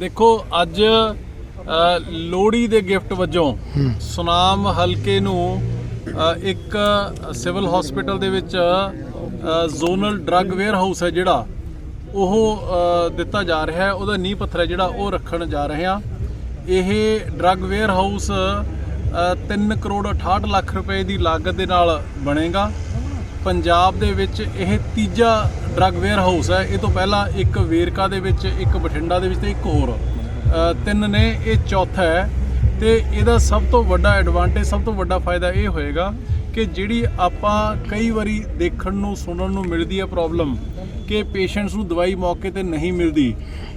ਦੇਖੋ ਅੱਜ ਅ, ਲੋਹੜੀ ਦੇ ਗਿਫਟ ਵਜੋਂ ਸੁਨਾਮ ਹਲਕੇ ਨੂੰ ਇੱਕ ਸਿਵਲ ਹਸਪੀਟਲ ਦੇ ਵਿੱਚ ਜ਼ੋਨਲ ਡਰੱਗ ਵੇਅਰ ਹਾਊਸ ਹੈ ਜਿਹੜਾ ਉਹ ਦਿੱਤਾ ਜਾ ਰਿਹਾ ਹੈ। ਉਹਦਾ ਨੀਂਹ ਪੱਥਰ ਹੈ ਜਿਹੜਾ ਉਹ ਰੱਖਣ ਜਾ ਰਹੇ ਹਾਂ। ਇਹ drug warehouse 3 crore 68 lakh ਰੁਪਏ ਦੀ ਲਾਗਤ ਦੇ ਨਾਲ ਬਣੇਗਾ। ਪੰਜਾਬ ਦੇ ਵਿੱਚ ਇਹ ਤੀਜਾ ਡਰੱਗ ਵੇਅਰ ਹਾਊਸ ਹੈ। ਇਹ ਤੋਂ ਪਹਿਲਾਂ ਇੱਕ ਵੇਰਕਾ ਦੇ ਵਿੱਚ, ਇੱਕ ਬਠਿੰਡਾ ਦੇ ਵਿੱਚ ਤੇ ਇੱਕ ਹੋਰ। ਤਿੰਨ ਨੇ, ਇਹ ਚੌਥਾ ਹੈ। ਤੇ ਇਹਦਾ ਸਭ ਤੋਂ ਵੱਡਾ ਐਡਵਾਂਟੇਜ ਸਭ ਤੋਂ ਵੱਡਾ ਫਾਇਦਾ ਇਹ ਹੋਏਗਾ ਕਿ ਜਿਹੜੀ ਆਪਾਂ ਕਈ ਵਾਰੀ ਦੇਖਣ ਨੂੰ, ਸੁਣਨ ਨੂੰ ਮਿਲਦੀ ਹੈ ਪ੍ਰੋਬਲਮ ਕਿ ਪੇਸ਼ੈਂਟਸ ਨੂੰ ਦਵਾਈ ਮੌਕੇ ਤੇ ਨਹੀਂ ਮਿਲਦੀ।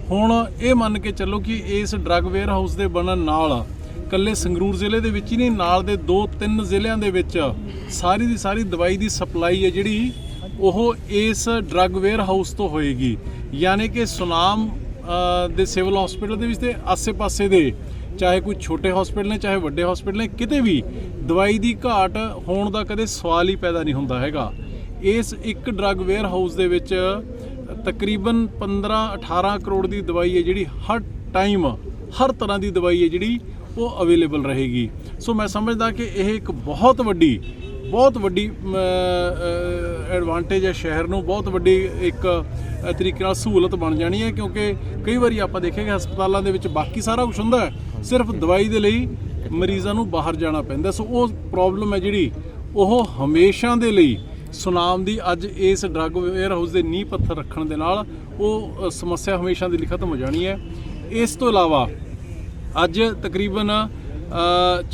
ਹੁਣ ਇਹ ਮੰਨ ਕੇ ਚੱਲੋ ਕਿ ਇਸ ਡਰੱਗ ਵੇਅਰ ਹਾਊਸ ਦੇ ਬਣਨ ਨਾਲ ਕੱਲੇ ਸੰਗਰੂਰ ਜ਼ਿਲ੍ਹੇ ਦੇ ਵਿੱਚ ਹੀ ਨਹੀਂ, ਨਾਲ ਦੇ ਦੋ ਤਿੰਨ ਜ਼ਿਲ੍ਹਿਆਂ ਦੇ ਵਿੱਚ ਸਾਰੀ ਦੀ ਸਾਰੀ ਦਵਾਈ ਦੀ ਸਪਲਾਈ ਹੈ ਜਿਹੜੀ ਉਹ ਇਸ ਡਰੱਗ ਵੇਅਰ ਹਾਊਸ ਤੋਂ ਹੋਏਗੀ। ਯਾਨੀ ਕਿ ਸੁਨਾਮ ਦੇ ਸਿਵਲ ਹਸਪੀਟਲ ਦੇ ਵਿੱਚ ਤੇ ਆਸੇ-ਪਾਸੇ ਦੇ, ਚਾਹੇ ਕੋਈ ਛੋਟੇ ਹਸਪੀਟਲ ਨੇ, ਚਾਹੇ ਵੱਡੇ ਹਸਪੀਟਲ ਨੇ, ਕਿਤੇ ਵੀ ਦਵਾਈ ਦੀ ਘਾਟ ਹੋਣ ਦਾ ਕਦੇ ਸਵਾਲ ਹੀ ਪੈਦਾ ਨਹੀਂ ਹੁੰਦਾ ਹੈਗਾ। ਇਸ ਇੱਕ ਡਰੱਗ ਵੇਅਰ ਹਾਊਸ ਦੇ ਵਿੱਚ ਤਕਰੀਬਨ 15-18 ਕਰੋੜ ਦੀ ਦਵਾਈ ਹੈ ਜਿਹੜੀ ਹਰ ਟਾਈਮ ਹਰ ਤਰ੍ਹਾਂ ਦੀ ਦਵਾਈ ਹੈ ਜਿਹੜੀ ਉਹ ਅਵੇਲੇਬਲ ਰਹੇਗੀ। ਸੋ ਮੈਂ ਸਮਝਦਾ ਕਿ ਇਹ ਇੱਕ ਬਹੁਤ ਵੱਡੀ ਬਹੁਤ ਵੱਡੀ ਐਡਵਾਂਟੇਜ ਹੈ ਸ਼ਹਿਰ ਨੂੰ, ਬਹੁਤ ਵੱਡੀ ਇੱਕ ਤਰੀਕੇ ਨਾਲ ਸਹੂਲਤ ਬਣ ਜਾਣੀ ਹੈ, ਕਿਉਂਕਿ ਕਈ ਵਾਰੀ ਆਪਾਂ ਦੇਖੇਗੇ ਹਸਪਤਾਲਾਂ ਦੇ ਵਿੱਚ ਬਾਕੀ ਸਾਰਾ ਕੁਝ ਹੁੰਦਾ ਸਿਰਫ ਦਵਾਈ ਦੇ ਲਈ ਮਰੀਜ਼ਾਂ ਨੂੰ ਬਾਹਰ ਜਾਣਾ ਪੈਂਦਾ ਸੋ ਉਹ ਪ੍ਰੋਬਲਮ ਹੈ ਜਿਹੜੀ, ਉਹ ਹਮੇਸ਼ਾ ਦੇ ਲਈ ਸੁਨਾਮ ਦੀ ਅੱਜ ਇਸ ਡਰੱਗ ਵੇਅਰ ਹਾਊਸ ਦੇ ਨੀਂਹ ਪੱਥਰ ਰੱਖਣ ਦੇ ਨਾਲ ਉਹ ਸਮੱਸਿਆ ਹਮੇਸ਼ਾ ਦੇ ਲਈ ਖਤਮ ਹੋ ਜਾਣੀ ਹੈ। ਇਸ ਤੋਂ ਇਲਾਵਾ ਅੱਜ ਤਕਰੀਬਨ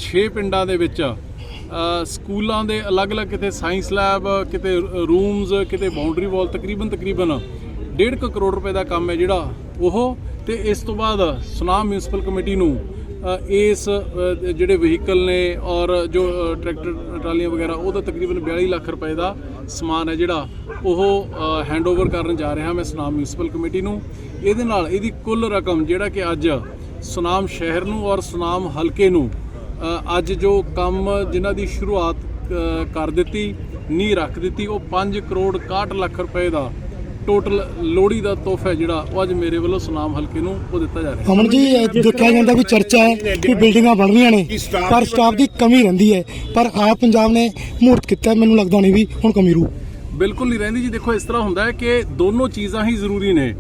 6 ਪਿੰਡਾਂ ਦੇ ਵਿੱਚ ਸਕੂਲਾਂ ਦੇ ਅਲੱਗ-ਅਲੱਗ ਕਿਤੇ ਸਾਇੰਸ ਲੈਬ ਕਿਤੇ ਰੂਮਸ ਕਿਤੇ ਬਾਉਂਡਰੀ ਵਾਲ ਤਕਰੀਬਨ ਤਕਰੀਬਨ 1.5 ਕਰੋੜ ਰੁਪਏ ਦਾ ਕੰਮ ਹੈ ਜਿਹੜਾ ਉਹ। ਤੇ ਇਸ ਤੋਂ ਬਾਅਦ ਸੁਨਾਮ ਮਿਊਨਿਸਪਲ ਕਮੇਟੀ ਨੂੰ ਇਸ ਜਿਹੜੇ ਵਹੀਕਲ ਨੇ ਔਰ ਜੋ ਟਰੈਕਟਰ ਟਰਾਲੀਆਂ ਵਗੈਰਾ ਉਹਦਾ ਤਕਰੀਬਨ 42 ਲੱਖ ਰੁਪਏ ਦਾ ਸਮਾਨ ਹੈ ਜਿਹੜਾ ਉਹ ਹੈਂਡਓਵਰ ਕਰਨ ਜਾ ਰਿਹਾ ਮੈਂ ਸੁਨਾਮ ਮਿਊਨਿਸਪਲ ਕਮੇਟੀ ਨੂੰ। ਇਹਦੇ ਨਾਲ ਇਹਦੀ ਕੁੱਲ ਰਕਮ ਜਿਹੜਾ ਕਿ ਅੱਜ ਸੁਨਾਮ ਸ਼ਹਿਰ ਨੂੰ ਔਰ ਸੁਨਾਮ ਹਲਕੇ ਨੂੰ ਅੱਜ ਜੋ ਕੰਮ ਜਿਨ੍ਹਾਂ ਦੀ ਸ਼ੁਰੂਆਤ ਕਰ ਦਿੱਤੀ ਨੀਂਹ ਰੱਖ ਦਿੱਤੀ ਉਹ 5 ਕਰੋੜ 61 ਲੱਖ ਰੁਪਏ ਦਾ ਟੋਟਲ ਲੋਹੜੀ ਦਾ ਤੋਹਫਾ ਹੈ ਜਿਹੜਾ ਉਹ ਅੱਜ ਮੇਰੇ ਵੱਲੋਂ ਸੁਨਾਮ ਹਲਕੇ ਨੂੰ ਉਹ ਦਿੱਤਾ ਜਾ ਰਿਹਾ ਅਮਨ ਜੀ ਦੇਖਿਆ ਜਾਂਦਾ ਵੀ ਚਰਚਾ ਹੈ ਕਿ ਬਿਲਡਿੰਗਾਂ ਬਣ ਰਹੀਆਂ ਨੇ ਪਰ ਸਟਾਫ ਦੀ ਕਮੀ ਰਹਿੰਦੀ ਹੈ। ਪਰ ਆਪ ਪੰਜਾਬ ਨੇ ਮੂਰਤ ਕੀਤਾ ਮੈਨੂੰ ਲੱਗਦਾ ਨਹੀਂ ਵੀ ਹੁਣ ਕਮੀ ਰੂ। ਬਿਲਕੁਲ ਨਹੀਂ ਰਹਿੰਦੀ ਜੀ ਦੇਖੋ ਇਸ ਤਰ੍ਹਾਂ ਹੁੰਦਾ ਹੈ ਕਿ ਦੋਨੋਂ ਚੀਜ਼ਾਂ ਹੀ ਜ਼ਰੂਰੀ ਨੇ।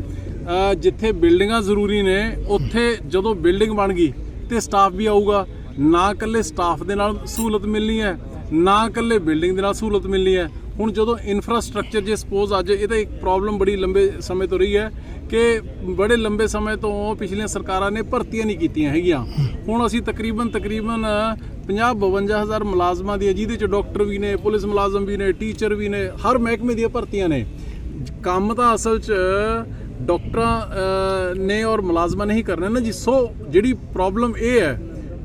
ਜਿੱਥੇ ਬਿਲਡਿੰਗਾਂ ਜ਼ਰੂਰੀ ਨੇ ਉੱਥੇ ਜਦੋਂ ਬਿਲਡਿੰਗ ਬਣ ਗਈ ਤੇ ਸਟਾਫ ਵੀ ਆਊਗਾ। ਨਾ ਇਕੱਲੇ ਸਟਾਫ ਦੇ ਨਾਲ ਸਹੂਲਤ ਮਿਲਣੀ ਹੈ, ਨਾ ਇਕੱਲੇ ਬਿਲਡਿੰਗ ਦੇ ਨਾਲ ਸਹੂਲਤ ਮਿਲਣੀ ਹੈ। ਹੁਣ ਜਦੋਂ ਇਨਫਰਾਸਟ੍ਰਕਚਰ ਜੇ ਸਪੋਜ਼ ਅੱਜ ਇਹ ਤਾਂ ਇੱਕ ਪ੍ਰੋਬਲਮ ਬੜੀ ਲੰਬੇ ਸਮੇਂ ਤੋਂ ਰਹੀ ਹੈ ਕਿ ਬੜੇ ਲੰਬੇ ਸਮੇਂ ਤੋਂ ਪਿਛਲੀਆਂ ਸਰਕਾਰਾਂ ਨੇ ਭਰਤੀਆਂ ਨਹੀਂ ਕੀਤੀਆਂ ਹੈਗੀਆਂ। ਹੁਣ ਅਸੀਂ ਤਕਰੀਬਨ ਤਕਰੀਬਨ 50 52 ਹਜ਼ਾਰ ਮੁਲਾਜ਼ਮਾਂ ਦੀ ਜਿਹਦੇ ਚ ਡਾਕਟਰ ਵੀ ਨੇ, ਪੁਲਿਸ ਮੁਲਾਜ਼ਮ ਵੀ ਨੇ ਟੀਚਰ ਵੀ ਨੇ, ਹਰ ਮਹਿਕਮੇ ਦੀਆਂ ਭਰਤੀਆਂ ਨੇ। ਕੰਮ ਤਾਂ ਅਸਲ 'ਚ ਡਾਕਟਰਾਂ ਨੇ ਔਰ ਮੁਲਾਜ਼ਮਾਂ ਨੇ ਹੀ ਕਰਨਾ ਨਾ ਜੀ। ਸੋ ਜਿਹੜੀ ਪ੍ਰੋਬਲਮ ਇਹ ਹੈ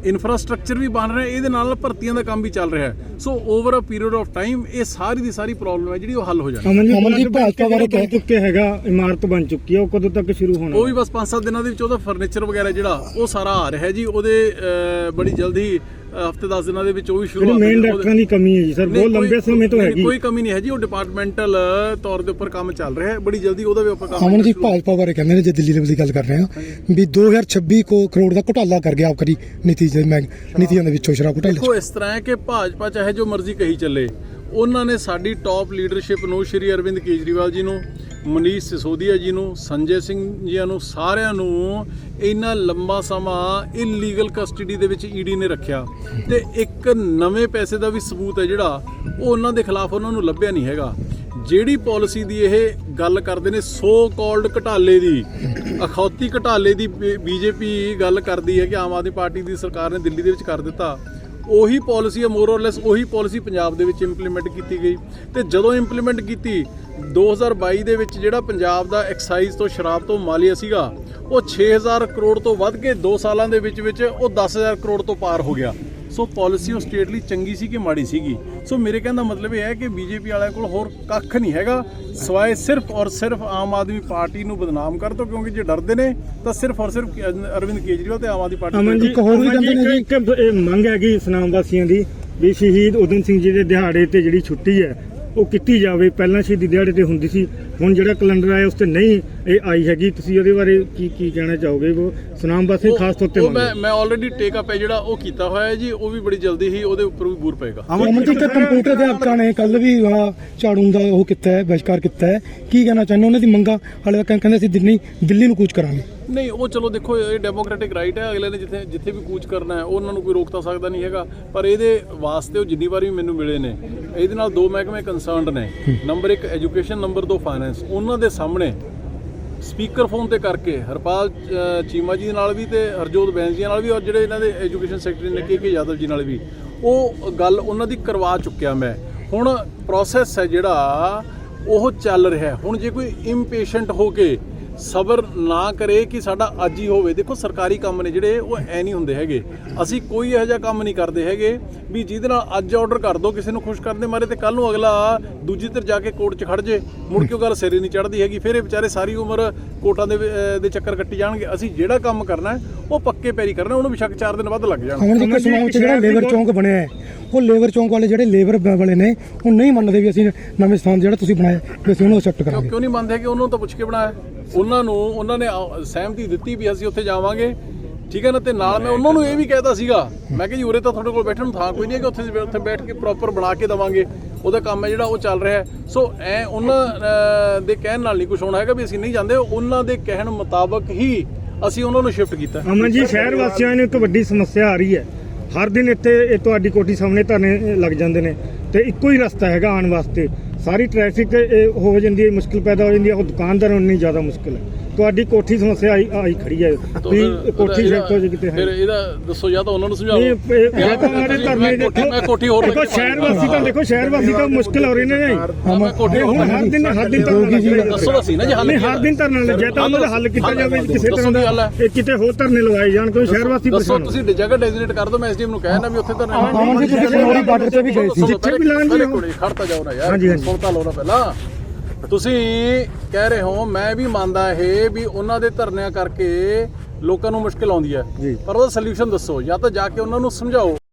ਇਨਫਰਾਸਟ੍ਰਕਚਰ ਵੀ ਬਣ ਰਿਹਾ ਇਹਦੇ ਨਾਲ ਭਰਤੀਆਂ ਦਾ ਕੰਮ ਵੀ ਚੱਲ ਰਿਹਾ so over uh period of time ਇਹ ਸਾਰੀ ਦੀ ਸਾਰੀ ਪ੍ਰੋਬਲਮ ਹੈ ਜਿਹੜੀ ਉਹ ਹੱਲ ਹੋ ਜਾਣੀ ਅਮਨ ਜੀ ਅਮਨ ਜੀ ਭਾਜਪਾ ਬਾਰੇ ਬਣ ਚੁੱਕੇ ਹੈਗਾ ਇਮਾਰਤ ਬਣ ਚੁੱਕੀ ਹੈ ਉਹ ਕਦੋਂ ਤੱਕ ਸ਼ੁਰੂ ਹੋਣਾ ਉਹ ਵੀ ਬਸ 5-7 ਦਿਨਾਂ ਦੇ ਵਿੱਚ ਉਹਦਾ ਫਰਨੀਚਰ ਵਗੈਰਾ ਜਿਹੜਾ ਉਹ ਸਾਰਾ ਆ ਰਿਹਾ ਹੈ ਜੀ। ਉਹਦੇ ਬੜੀ ਜਲਦੀ ਹਫ਼ਤੇ 10 ਦਿਨਾਂ ਦੇ ਵਿੱਚ ਉਹ ਵੀ ਸ਼ੁਰੂ ਜਿਹੜੀ ਮੇਨ ਡਾਕਟਰਾਂ ਦੀ ਕਮੀ ਹੈ ਜੀ ਸਰ ਬਹੁਤ ਲੰਬੇ ਸਮੇਂ ਤੋਂ ਹੈਗੀ। ਕੋਈ ਕਮੀ ਨਹੀਂ ਹੈ ਜੀ ਉਹ ਡਿਪਾਰਟਮੈਂਟਲ ਤੌਰ ਦੇ ਉੱਪਰ ਕੰਮ ਚੱਲ ਰਿਹਾ ਹੈ। ਬੜੀ ਜਲਦੀ ਉਹਦਾ ਵੀ ਆਪਾਂ ਕੰਮ ਅਮਨ ਜੀ ਭਾਜਪਾ ਬਾਰੇ ਕਹਿੰਦੇ ਨੇ ਜੇ ਦਿੱਲੀ ਲੈਵਲ ਦੀ ਗੱਲ ਕਰ ਰਹੇ ਹਾਂ ਵੀ 2026 ਕੋ ਕਰੋੜ ਦਾ ਘੁਟਾਲਾ ਕਰ ਗਿਆ ਆਪ ਕਰੀ ਨੀਤੀ ਦੇ ਮੈਂ ਨੀਤੀਆਂ ਦੇ ਵਿੱਚੋਂ ਸ਼ਰਾਬ ਘੁਟਾਲੇ ਦੇਖੋ ਇਸ ਤਰ੍ਹਾਂ ਹੈ ਕਿ ਭਾਜਪਾ ਚਾਹੇ ਜੋ ਮਰਜ਼ੀ ਕਹੀ ਚੱਲੇ ਉਹਨਾਂ ਨੇ ਸਾਡੀ ਟੌਪ ਲੀਡਰਸ਼ਿਪ ਨੂੰ ਸ਼੍ਰੀ ਅਰਵਿੰਦ ਕੇਜਰੀਵਾਲ ਜੀ ਨੂੰ ਮਨੀਸ਼ ਸਿਸੋਦੀਆ ਜੀ ਨੂੰ, ਸੰਜੇ ਸਿੰਘ ਜੀਆਂ ਨੂੰ, ਸਾਰਿਆਂ ਨੂੰ ਇੰਨਾ ਲੰਬਾ ਸਮਾਂ ਇਲੀਗਲ ਕਸਟਡੀ ਦੇ ਵਿੱਚ ਈਡੀ ਨੇ ਰੱਖਿਆ। ਤੇ ਇੱਕ ਨਵੇਂ ਪੈਸੇ ਦਾ ਵੀ ਸਬੂਤ ਹੈ ਜਿਹੜਾ, ਉਹ ਉਹਨਾਂ ਦੇ ਖਿਲਾਫ ਉਹਨਾਂ ਨੂੰ ਲੱਭਿਆ ਨਹੀਂ ਹੈਗਾ। ਜਿਹੜੀ ਪਾਲਿਸੀ ਦੀ ਇਹ ਗੱਲ ਕਰਦੇ ਨੇ ਸੋ ਕਾਲਡ ਘਟਾਲੇ ਦੀ, ਅਖੌਤੀ ਘਟਾਲੇ ਦੀ ਬੀਜੇਪੀ ਗੱਲ ਕਰਦੀ ਹੈ ਕਿ ਆਮ ਆਦਮੀ ਪਾਰਟੀ ਦੀ ਸਰਕਾਰ ਨੇ ਦਿੱਲੀ ਦੇ ਵਿੱਚ ਕਰ ਦਿੱਤਾ। ਉਹੀ ਪਾਲਿਸੀ ਹੈ ਮੋਰ ਲੈਸ ਉਹੀ ਪਾਲਿਸੀ ਪੰਜਾਬ ਦੇ ਵਿੱਚ ਇੰਪਲੀਮੈਂਟ ਕੀਤੀ ਗਈ। ਤੇ ਜਦੋਂ ਇੰਪਲੀਮੈਂਟ ਕੀਤੀ 2022 ਦੇ ਵਿੱਚ ਜਿਹੜਾ ਪੰਜਾਬ ਦਾ ਐਕਸਾਈਜ਼ ਤੋਂ ਸ਼ਰਾਬ ਤੋਂ ਮਾਲੀਆ ਸੀਗਾ, ਉਹ 6000 ਕਰੋੜ ਤੋਂ ਵੱਧ ਕੇ 2 ਸਾਲਾਂ ਦੇ ਵਿੱਚ ਵਿੱਚ ਉਹ 10000 ਕਰੋੜ ਤੋਂ ਪਾਰ ਹੋ ਗਿਆ। ਸੋ ਪਾਲਿਸੀ ਉਹ ਸਟੇਟ ਲਈ ਚੰਗੀ ਸੀ ਕਿ ਮਾੜੀ ਸੀਗੀ? ਸੋ ਮੇਰੇ ਕਹਿਣ ਦਾ ਮਤਲਬ ਇਹ ਹੈ ਕਿ ਬੀਜੇਪੀ ਵਾਲਿਆਂ ਕੋਲ ਹੋਰ ਕੱਖ ਨਹੀਂ ਹੈਗਾ। ਸਵਾਏ ਸਿਰਫ ਔਰ ਸਿਰਫ ਆਮ ਆਦਮੀ ਪਾਰਟੀ ਨੂੰ ਬਦਨਾਮ ਕਰ ਦੋ ਕਿਉਂਕਿ ਜੇ ਡਰਦੇ ਨੇ ਤਾਂ ਸਿਰਫ ਔਰ ਸਿਰਫ ਅਰਵਿੰਦ ਕੇਜਰੀਵਾਲ ਤੇ ਆਮ ਆਦਮੀ ਪਾਰਟੀ ਅਮਨ ਜੀ ਇੱਕ ਹੋਰ ਵੀ ਕਹਿੰਦੇ ਨੇ ਇਹ ਮੰਗ ਹੈਗੀ ਇਸਲਾਮ ਵਾਸੀਆਂ ਦੀ ਵੀ ਸ਼ਹੀਦ ਉਦਮ ਸਿੰਘ ਜੀ ਦੇ ਦਿਹਾੜੇ ਤੇ ਜਿਹੜੀ ਛੁੱਟੀ ਹੈ ਉਹ ਕੀਤੀ ਜਾਵੇ। ਪਹਿਲਾਂ ਸ਼ਹੀਦੀ ਦਿਹਾੜੇ ਤੇ ਹੁੰਦੀ ਸੀ। ਹੁਣ ਜਿਹੜਾ ਕੈਲੰਡਰ ਆਇਆ ਉਸ ਤੇ ਨਹੀਂ ਇਹ ਆਈ ਹੈਗੀ ਤੁਸੀਂ ਉਹਦੇ ਬਾਰੇ ਕੀ ਕੀ ਕਹਿਣਾ ਚਾਹੋਗੇ? ਉਹ ਸੁਨਾਮ ਵਾਸਤੇ ਖਾਸ ਤੌਰ ਤੇ ਉਹ ਮੈਂ ਮੈਂ ਆਲਰੇਡੀ ਟੇਕ ਅਪ ਹੈ ਜਿਹੜਾ ਉਹ ਕੀਤਾ ਹੋਇਆ ਹੈ ਜੀ ਉਹ ਵੀ ਬੜੀ ਜਲਦੀ ਹੀ ਉਹਦੇ ਉੱਪਰ ਵੀ ਬੂਰ ਪਏਗਾ। ਅਮਨਜੀਤ ਤੇ ਕੰਪਿਊਟਰ ਦੇ ਅਫਸਰਾਂ ਨੇ ਕੱਲ ਵੀ ਝਾੜੂ ਦਾ ਉਹ ਕੀਤਾ ਹੈ ਬਹਿਸ਼ਕਾਰ ਕੀਤਾ ਹੈ ਕੀ ਕਹਿਣਾ ਚਾਹੁੰਦੇ? ਉਹਨਾਂ ਦੀ ਮੰਗਾਂ ਹਾਲੇ ਤੱਕ ਕਹਿੰਦੇ ਅਸੀਂ ਦਿੱਲੀ ਦਿੱਲੀ ਨੂੰ ਕੂਚ ਕਰਾਂਗੇ। ਨਹੀਂ ਉਹ ਚਲੋ ਦੇਖੋ ਇਹ ਡੈਮੋਕ੍ਰੈਟਿਕ ਰਾਈਟ ਹੈ ਅਗਲੇ ਨੇ ਜਿੱਥੇ ਜਿੱਥੇ ਵੀ ਕੂਚ ਕਰਨਾ ਹੈ ਉਹ ਉਹਨਾਂ ਨੂੰ ਕੋਈ ਰੋਕ ਤਾਂ ਸਕਦਾ ਨਹੀਂ ਹੈਗਾ। ਪਰ ਇਹਦੇ ਵਾਸਤੇ ਉਹ ਜਿੰਨੀ ਵਾਰੀ ਵੀ ਮੈਨੂੰ ਮਿਲੇ ਨੇ ਇਹਦੇ ਨਾਲ ਦੋ ਮਹਿਕਮੇ ਕੰਸਰਨਡ ਨੇ। ਨੰਬਰ 1 ਐਜੂਕੇਸ਼ਨ ਨੰਬਰ 2 ਫਾਈਨੈਂਸ ਉਹਨਾਂ ਦੇ ਸਾਹਮਣੇ ਸਪੀਕਰ ਫੋਨ ਤੇ ਕਰਕੇ, ਹਰਪਾਲ ਚੀਮਾ ਜੀ ਨਾਲ ਵੀ ਤੇ ਹਰਜੋਤ ਬੈਂਸ ਜੀ ਨਾਲ ਵੀ, ਔਰ ਜਿਹੜੇ ਇਹਨਾਂ ਦੇ ਐਜੂਕੇਸ਼ਨ ਸੈਕਟਰੀ ਨੇ, ਕੇ ਕੇ ਯਾਦਵ ਜੀ ਨਾਲ ਵੀ। ਉਹ ਗੱਲ ਉਹਨਾਂ ਦੀ ਕਰਵਾ ਚੁੱਕਿਆ ਮੈਂ। ਹੁਣ ਪ੍ਰੋਸੈਸ ਹੈ ਜਿਹੜਾ, ਉਹ ਚੱਲ ਰਿਹਾ ਹੁਣ ਜੇ ਕੋਈ ਇੰਪੇਸ਼ੈਂਟ ਹੋ ਕੇ ਸਬਰ ਨਾ ਕਰੇ ਕਿ ਸਾਡਾ ਅੱਜ ਹੀ ਹੋਵੇ। ਦੇਖੋ ਸਰਕਾਰੀ ਕੰਮ ਨੇ ਜਿਹੜੇ ਉਹ ਐ ਨਹੀਂ ਹੁੰਦੇ ਹੈਗੇ। ਅਸੀਂ ਕੋਈ ਇਹੋ ਜਿਹਾ ਕੰਮ ਨਹੀਂ ਕਰਦੇ ਹੈਗੇ ਵੀ ਜਿਹਦੇ ਨਾਲ ਅੱਜ ਆਰਡਰ ਕਰ ਦੋ ਕਿਸੇ ਨੂੰ ਖੁਸ਼ ਕਰਨ ਦੇ ਮਾਰੇ ਤੇ ਕੱਲ ਨੂੰ ਅਗਲਾ ਦੂਜੀ ਧਿਰ ਜਾ ਕੇ ਕੋਰਟ 'ਚ ਖੜ ਜੇ। ਮੁੜ ਕੇ ਉਹ ਗੱਲ ਸਿਰੇ ਨਹੀਂ ਚੜਦੀ ਹੈਗੀ। ਫਿਰ ਇਹ ਵਿਚਾਰੇ ਸਾਰੀ ਉਮਰ ਕੋਰਟਾਂ ਦੇ ਵਿ- ਦੇ ਚੱਕਰ ਕੱਟੀ ਜਾਣਗੇ। ਅਸੀਂ ਜਿਹੜਾ ਕੰਮ ਕਰਨਾ ਉਹ ਪੱਕੇ ਪੈਰੀ ਕਰਨਾ ਉਹਨੂੰ ਬਿਸ਼ੱਕ 4 ਦਿਨ ਵੱਧ ਲੱਗ ਜਾਣ। ਜਿਹੜਾ ਲੇਬਰ ਚੌਂਕ ਬਣਿਆ ਹੈ ਉਹ ਲੇਬਰ ਚੌਂਕ ਵਾਲੇ ਜਿਹੜੇ ਲੇਬਰ ਵਾਲੇ ਨੇ ਉਹ ਨਹੀਂ ਮੰਨਦੇ ਵੀ ਅਸੀਂ ਨਵੇਂ ਸਥਾਨ ਜਿਹੜਾ ਤੁਸੀਂ ਬਣਾਇਆ ਵੀ ਅਸੀਂ ਉਹਨੂੰ ਐਕਸੈਪਟ ਕਿਉਂ ਕਰਾਂਗੇ। ਕਿਉਂ ਨਹੀਂ ਮੰਨਦੇ ਕਿ ਉਹਨਾਂ ਤਾਂ ਪੁੱਛ ਕੇ ਬਣਾਇਆ। ਉਹਨਾਂ ਨੂੰ, ਉਹਨਾਂ ਨੇ ਸਹਿਮਤੀ ਦਿੱਤੀ ਵੀ ਅਸੀਂ ਉੱਥੇ ਜਾਵਾਂਗੇ। ਠੀਕ ਹੈ ਨਾ? ਤੇ ਨਾਲ ਮੈਂ ਉਹਨਾਂ ਨੂੰ ਇਹ ਵੀ ਕਹਿਤਾ ਸੀਗਾ, ਮੈਂ ਕਿਹਾ ਜੀ, ਉਰੇ ਤਾਂ ਤੁਹਾਡੇ ਕੋਲ ਬੈਠਣ ਨੂੰ ਥਾਂ ਕੋਈ ਨਹੀਂ ਹੈ ਕਿ ਉੱਥੇ ਉੱਥੇ ਬੈਠ ਕੇ ਪ੍ਰੋਪਰ ਬਣਾ ਕੇ ਦਵਾਂਗੇ। ਉਹਦਾ ਕੰਮ ਹੈ ਜਿਹੜਾ, ਉਹ ਚੱਲ ਰਿਹਾ ਸੋ ਐ ਉਹਨਾਂ ਦੇ ਕਹਿਣ ਨਾਲ ਨਹੀਂ ਕੁਝ ਹੋਣਾ ਹੈਗਾ ਵੀ ਅਸੀਂ ਨਹੀਂ ਜਾਂਦੇ। ਉਹਨਾਂ ਦੇ ਕਹਿਣ ਮੁਤਾਬਕ ਹੀ ਅਸੀਂ ਉਹਨਾਂ ਨੂੰ ਸ਼ਿਫਟ ਕੀਤਾ। ਅਮਨ ਜੀ, ਸ਼ਹਿਰ ਵਾਸੀਆਂ ਨੂੰ ਇੱਕ ਵੱਡੀ ਸਮੱਸਿਆ ਆ ਰਹੀ ਹੈ। ਹਰ ਦਿਨ ਇੱਥੇ, ਇਹ ਤੁਹਾਡੀ ਕੋਠੀ ਸਾਹਮਣੇ ਧਰਨੇ ਲੱਗ ਜਾਂਦੇ ਨੇ। ਤੇ ਇੱਕੋ ਹੀ ਰਸਤਾ ਹੈਗਾ ਆਉਣ ਵਾਸਤੇ। ਸਾਰੀ ਟ੍ਰੈਫਿਕ ਇਹ ਹੋ ਜਾਂਦੀ ਹੈ ਮੁਸ਼ਕਿਲ ਪੈਦਾ ਹੋ ਜਾਂਦੀ ਹੈ ਉਹ ਦੁਕਾਨਦਾਰਾਂ ਨੂੰ ਨਹੀਂ ਜ਼ਿਆਦਾ ਮੁਸ਼ਕਿਲ ਹੈ। ਤੁਹਾਡੀ ਕੋਠੀ ਸਮੱਸਿਆ ਆਈ ਆਈ ਖੜੀ ਹੈ। ਵੀ ਫਿਰ ਕੋਠੀ ਹੋ ਜੇ ਕਿਤੇ ਫਿਰ ਹੈ ਇਹਦਾ ਦੱਸੋ ਜਾਂ ਤਾਂ ਉਹਨਾਂ ਨੂੰ ਸਮਝਾਓ। ਨਹੀਂ ਇਹ- ਤਾਂ ਧਰਨੇ ਕੋਠੀ ਮੈਂ ਕੋਠੀ ਹੋਰ ਦੇਖੋ ਸ਼ਹਿਰ ਵਾਸੀ ਤਾਂ ਦੇਖੋ ਸ਼ਹਿਰ ਵਾਸੀ ਤਾਂ ਮੁਸ਼ਕਿਲ ਹੋ ਰਹੀ ਨੇ ਨਹੀਂ। ਹਾਂ, ਮੈਂ ਕੋਠੀ ਹੁਣ ਹੋਰ ਹਰ ਦਿਨ ਹਰ ਦਿਨ ਦੱਸੋ ਤਾਂ ਸਹੀ ਨਾ ਜੀ ਹੱਲ ਨਹੀਂ ਕੀ ਹਰ ਦਿਨ ਧਰਨਾ ਲੱਗਿਆ ਤਾਂ ਉਹਨਾਂ ਦਾ ਹੱਲ ਕੀਤਾ ਜਾਵੇ ਕਿਸੇ ਤਰ੍ਹਾਂ ਦਾ? ਇਹ ਕਿਤੇ ਹੋਰ ਧਰਨੇ ਲਵਾਏ ਜਾਣ ਕਿਉਂ ਸ਼ਹਿਰ ਵਾਸੀ ਦੱਸੋ ਪਰੇਸ਼ਾਨ ਤੁਸੀਂ ਜਗ੍ਹਾ ਡੈਜ਼ਿਗਨੇਟ ਕਰ ਦਿਓ ਮੈਂ ਐਸਡੀਐਮ ਨੂੰ ਕਹਿਣਾ ਵੀ ਉੱਥੇ ਤਾਂ ਅਮਨ ਜੀ ਤੁਸੀਂ ਖਨੌਰੀ ਬਾਰਡਰ ਤੇ ਵੀ ਗਏ ਸੀ। ਜਿੱਥੇ ਵੀ ਲਾਉਣ ਜੀ ਉਹ। ਖੜਤਾ ਜਾਓ ਨਾ ਯਾਰ। ਹਾਂਜੀ, ਹਾਂਜੀ। ਸੁਣਤਾ ਲਓ ਨਾ ਪਹਿਲਾਂ। ਤੁਸੀਂ ਕਹਿ ਰਹੇ ਹੋ ਮੈਂ ਵੀ ਮੰਨਦਾ ਇਹ ਵੀ ਉਹਨਾਂ ਦੇ ਧਰਨਿਆਂ ਕਰਕੇ ਲੋਕਾਂ ਨੂੰ ਮੁਸ਼ਕਲ ਆਉਂਦੀ ਹੈ। ਪਰ ਉਹਦਾ ਸੋਲੂਸ਼ਨ ਦੱਸੋ ਜਾਂ ਤਾਂ ਜਾ ਕੇ ਉਹਨਾਂ ਨੂੰ ਸਮਝਾਓ।